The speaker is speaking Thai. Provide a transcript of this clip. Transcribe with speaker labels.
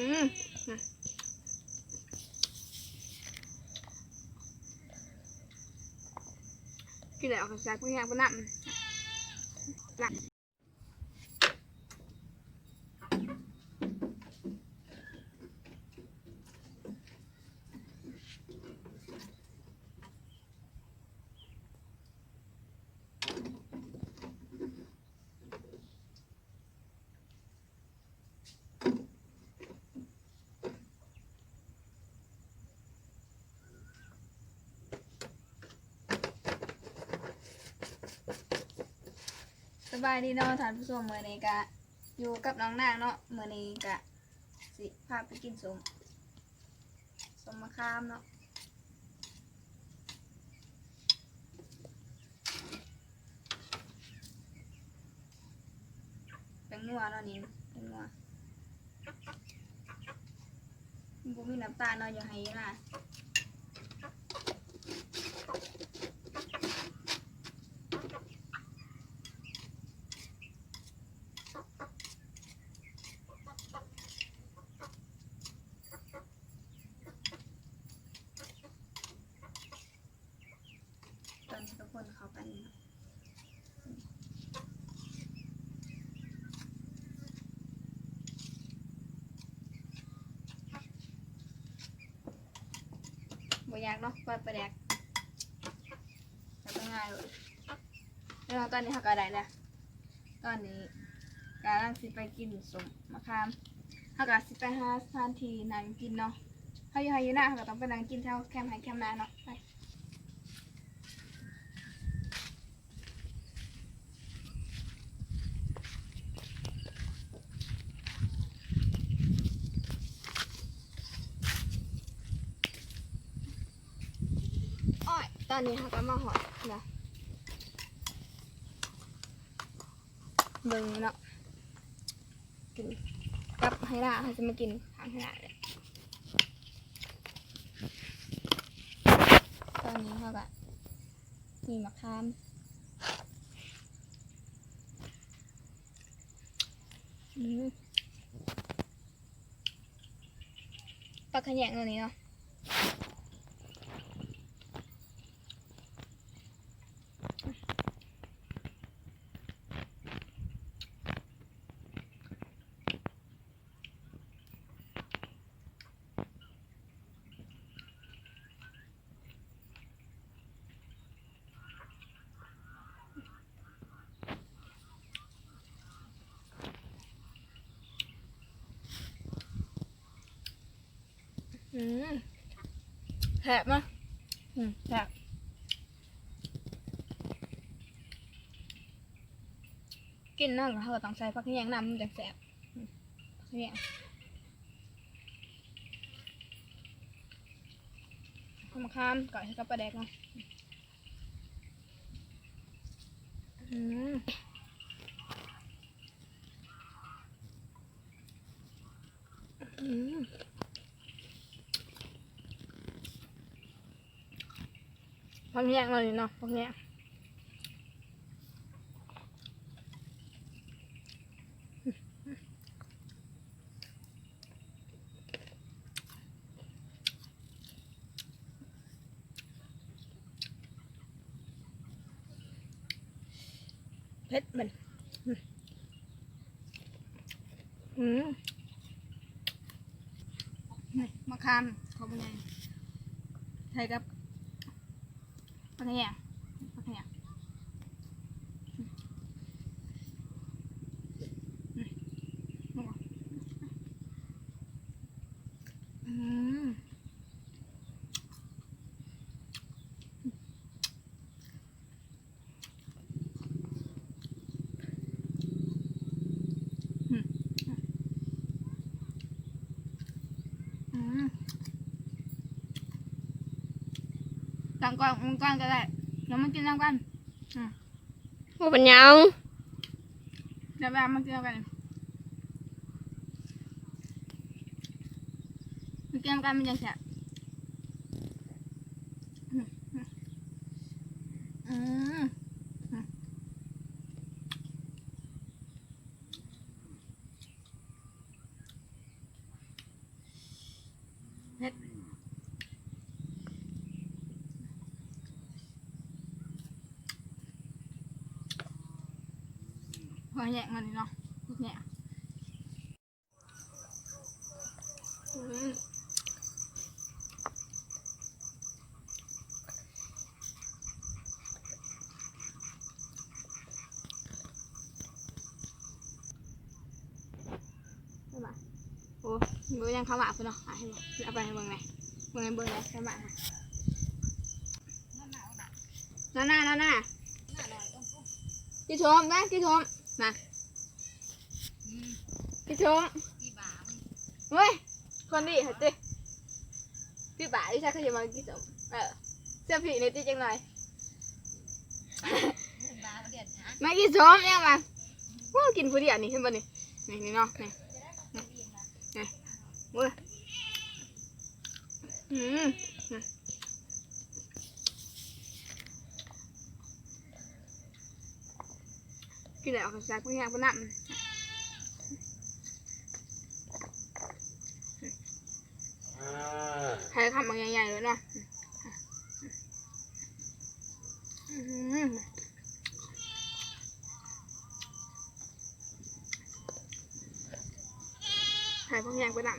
Speaker 1: กินแล้วก็จากพวกแห้งพวกน้ำน้ บายดีเนาะท่านผู้ชมเมื่อนี้กะอยู่กับน้องนางเนาะเมื่อนี้กะสิพาไปกินสมสมมะขามเนาะเป็นนัวเนาะนี่เป็นนัวมันบ่มีน้ำตาลเนาะอย่าให้นะตอนนี้ทุ กันบ่อยากเนาะปล่อยไปแดกแต่ก็ง่ายเลยแล้วตอนนี้เขาก็ได้แล้วตอนนี้กำลังสิไปกินสมมะขามเขาก็สิไปหาสถานที่นั่งกินเนาะเขาอยู่ไฮยูน่าเขาก็ต้องไปนั่งกินแถวแคมป์ไฮแคมป์นาเนาะไป อ้อย ตอนนี้เขาก็มาหอดนะเบิ่งเนาะกินกับไฮร่าเขาจะมากินทางไฮร่าเลยตอนนี้เขาก็มีมะขามอืมปลาขยงตัวนี้เนาะ อืมแหบมะอืมแหบกินนั่นก็เขาก็ต้องใส่ผักแยงน้ำมันจะแสบผักแยงข้ามะขามก่อนให้กับปลาแดกเนาะอืมอืม พักแยกเลยเนาะพักแยกเผ็ดมันอืมมนี่มะขามเขาเป็นไงไทยกับ ปักแหงปักแหงอืมอืมตั้งกล้องมึงกล้องก็ได้เดี๋ยวมากินน้ำกัน
Speaker 2: ว่าเป็นหยัง
Speaker 1: เดี๋ยวไปเอามากินน้ำกันมากินน้ำกันมัน ยังแฉะอืมอืมอืมก็แยกเงินนี่เนาะเนี่ยอืมได้ปะโอ้มือยังเข้ามาคุณเนาะให้เอาไปให้เบิ่งเลยเบิ่งให้เบิ่งเลยเข้ามาน้าหน้าน้าหน้าพี่ชมนะพี่ชม มาพี่ชมเว้ยคนดีเหรอติพี่บ่าที่ใช่เขาจะมากี่ชมเออเสื้อผีในตีจังหน่อยมากี่ชมเนี่ยมาว้ากินผู้เดียวนี่เห็นป่ะนี่นี่นี่เนาะนี่นี่นี่เว้ยอืม อืมกินแล้วก็จากพวกนี้พวกนั้นใครทำมันใหญ่ๆเลยเนาะอืมใครพวกนี้พวกนั้น